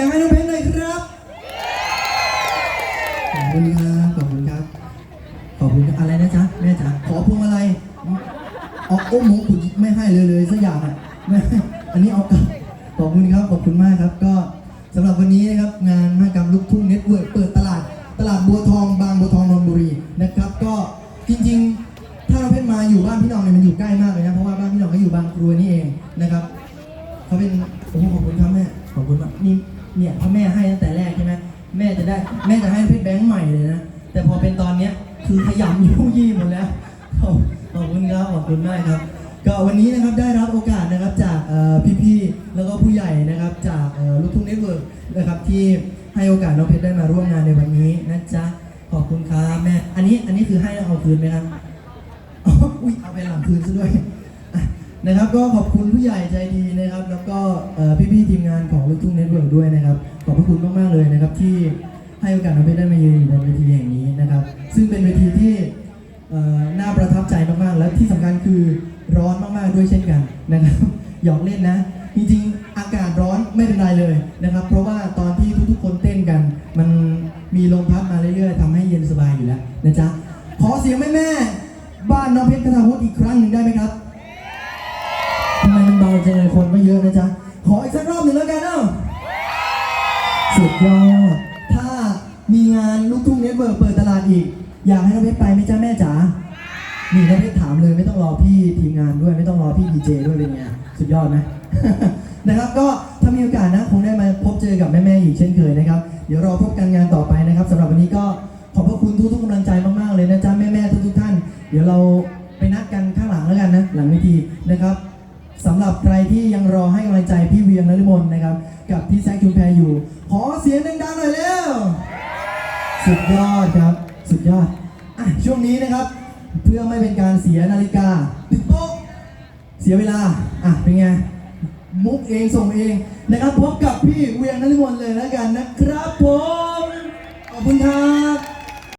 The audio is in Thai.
ยงให้น้องเพชรหน่อยครับขอบคุณครับขอบคุณครับขอบคุณครับอะไรนะจ๊ะแม่จ๋าขอพวงมาลัยเอาโอ้โหคุณไม่ให้เลยเลยสักอย่างอะไม่ให้อันนี้เอากลับขอบคุณครับขอบคุณมากครับ ก็สำหรับวันนี้นะครับงานมหกรรมลูกทุ่งเน็ตเวิร์กเปิดตลาด ตลาดบัวทองบางบัวทองนนทบุรีนะครับ ก็จริงๆ ถ้าเราเพชรมาอยู่บ้านพี่น้องเนี่ยมันอยู่ใกล้มากเลยนะเพราะว่าบ้านพี่น้องก็อยู่บางกรวยนี่เองนะครับเขาเป็นโอ้โหขอบคุณครับแม่ขอบคุณมากนี่ เนี่ยพ่อแม่ให้ตั้งแต่แรกใช่ไหมแม่จะได้แม่จะให้เพชรแบงค์ใหม่เลยนะแต่พอเป็นตอนเนี้ยคือขยำยุ่ยี่หมดแล้วขอบขอบคุณครับขอบคุณมากครับก็วันนี้นะครับได้รับโอกาสนะครับจากพี่ๆแล้วก็ผู้ใหญ่นะครับจากลูกทุ่งเน็ตเวิร์กนะครับที่ให้โอกาสน้องเพชรได้มาร่วมงานในวันนี้นะจ๊ะขอบคุณครับแม่อันนี้อันนี้คือให้เอาคืนไหมครับอ๋ออุ้ยเอาไปหลังคืนซะด้วยนะครับ ก็ขอบคุณผู้ใหญ่ใจดีนะครับ แล้วก็พี่ๆทีมงานของลูกทุ่ง อบพระคุณมากๆเลยนะครับที่ให้โอกาสน้องเพชรได้มายืนอยู่บนเวทีแห่งนี้นะครับ ซึ่งเป็นเวทีที่เอ่อน่าประทับใจมากๆ และที่สำคัญคือร้อนมากๆด้วยเช่นกันนะครับหยอกเล่นนะ จริงๆ อากาศร้อนไม่เป็นไรเลยนะครับ เพราะว่าตอนที่ทุกๆคนเต้นกัน มันมีลมพัดมาเรื่อยๆทำให้เย็นสบายอยู่แล้วนะจ๊ะขอเสียงแม่แม่ๆบ้านน้องเพชรคาถาวุฒิอีกครั้งหนึ่งได้ไหมครับทำไมมันเบาจังเลยคนก็เยอะนะจ๊ะขออีกสักรอบหนึ่งแล้วกันเอ้าสุด ยอด ถ้ามีงานลูกทุ่งเน็ตเวิร์กเปิดตลาดอีก อยากให้น้องเพชรไปไหมจ๊ะแม่จ๋า นี่น้องเพชรถามเลยไม่ต้องรอพี่ทีมงานด้วยไม่ต้องรอพี่ดีเจด้วยเป็นไงสุดยอดไหม นะครับก็ถ้ามีโอกาสนะคงได้มาพบเจอกับแม่ๆอีกเช่นเคยนะครับ เดี๋ยวรอพบกันงานต่อไปนะครับสำหรับวันนี้ก็ขอบพระคุณทุกๆกำลังใจมากๆเลยนะจ๊ะแม่ๆทุกๆท่าน เดี๋ยวเราไปนัดกันข้างหลังแล้วกันนะหลังเวทีนะครับสำหรับใครที่ยังรอให้กำลังใจพี่เวียงนฤมลนะครับ กับพี่แซคชุมแพรอยู่ ขอเสียงดังๆหน่อยเร็ว สุดยอดครับ สุดยอดอะช่วงนี้นะครับ เพื่อไม่เป็นการเสียนาฬิกาตึกโป๊ะเสียเวลา อะ เป็นไง มุกเองส่งเองนะครับ พบกับพี่เวียงนฤมลเลยแล้วกันนะครับผม ขอบคุณครับ